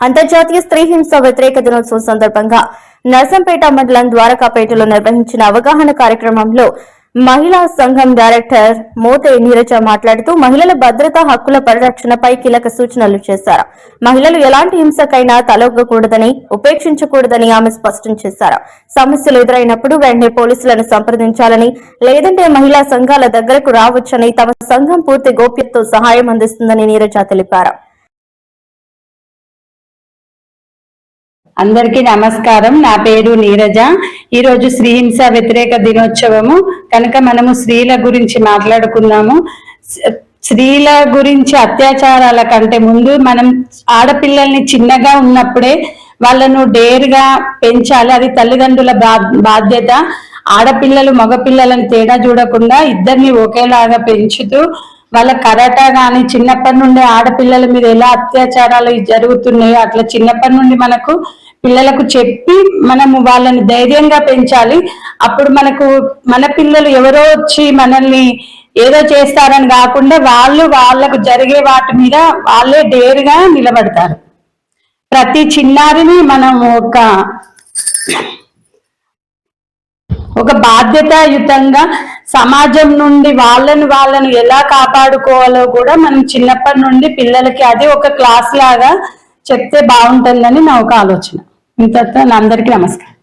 అంతర్జాతీయ స్త్రీ హింస వ్యతిరేక దినోత్సవం సందర్భంగా నర్సంపేట మండలం ద్వారకాపేటలో నిర్వహించిన అవగాహన కార్యక్రమంలో మహిళా సంఘం డైరెక్టర్ మోతే నీరజ మాట్లాడుతూ మహిళల భద్రతా హక్కుల పరిరక్షణపై కీలక సూచనలు చేశారు. మహిళలు ఎలాంటి హింసకైనా తలొగ్గకూడదని ఉపేక్షించకూడదని ఆమె స్పష్టం చేశారు. సమస్యలు ఎదురైనప్పుడు వెంటనే పోలీసులను సంప్రదించాలని లేదంటే మహిళా సంఘాల దగ్గరకు రావచ్చని తమ సంఘం పూర్తి గోప్యతతో సహాయం అందిస్తుందని నీరజ తెలిపారు. అందరికీ నమస్కారం. నా పేరు నీరజ. ఈరోజు రోజు స్త్రీ హింస వ్యతిరేక దినోత్సవము. కనుక మనము స్త్రీల గురించి మాట్లాడుకున్నాము స్త్రీల గురించి అత్యాచారాల కంటే ముందు మనం ఆడపిల్లల్ని చిన్నగా ఉన్నప్పుడే వాళ్ళను డేర్గా పెంచాలి. అది తల్లిదండ్రుల బా- బాధ్యత. ఆడపిల్లలు మగపిల్లలను తేడా చూడకుండా ఇద్దరిని ఒకేలాగా పెంచుతూ వాళ్ళ కరాటా కానీ చిన్నప్పటి నుండి ఆడపిల్లల మీద ఎలా అత్యాచారాలు జరుగుతున్నాయో అట్లా చిన్నప్పటి నుండి మనకు పిల్లలకు చెప్పి మనము వాళ్ళని ధైర్యంగా పెంచాలి. అప్పుడు మనకు మన పిల్లలు ఎవరో వచ్చి మనల్ని ఏదో చేస్తారని కాకుండా వాళ్ళు వాళ్ళకు జరిగే వాటి మీద వాళ్ళే డేరుగా నిలబడతారు. ప్రతి చిన్నారిని మనం ఒక ఒక బాధ్యతాయుతంగా సమాజం నుండి వాళ్ళని వాళ్ళను ఎలా కాపాడుకోవాలో కూడా మనం చిన్నప్పటి నుండి పిల్లలకి అది ఒక క్లాస్ లాగా చెప్తే బాగుంటుందని నా ఒక ఆలోచన. ఇంతతో నా అందరికీ నమస్కారం.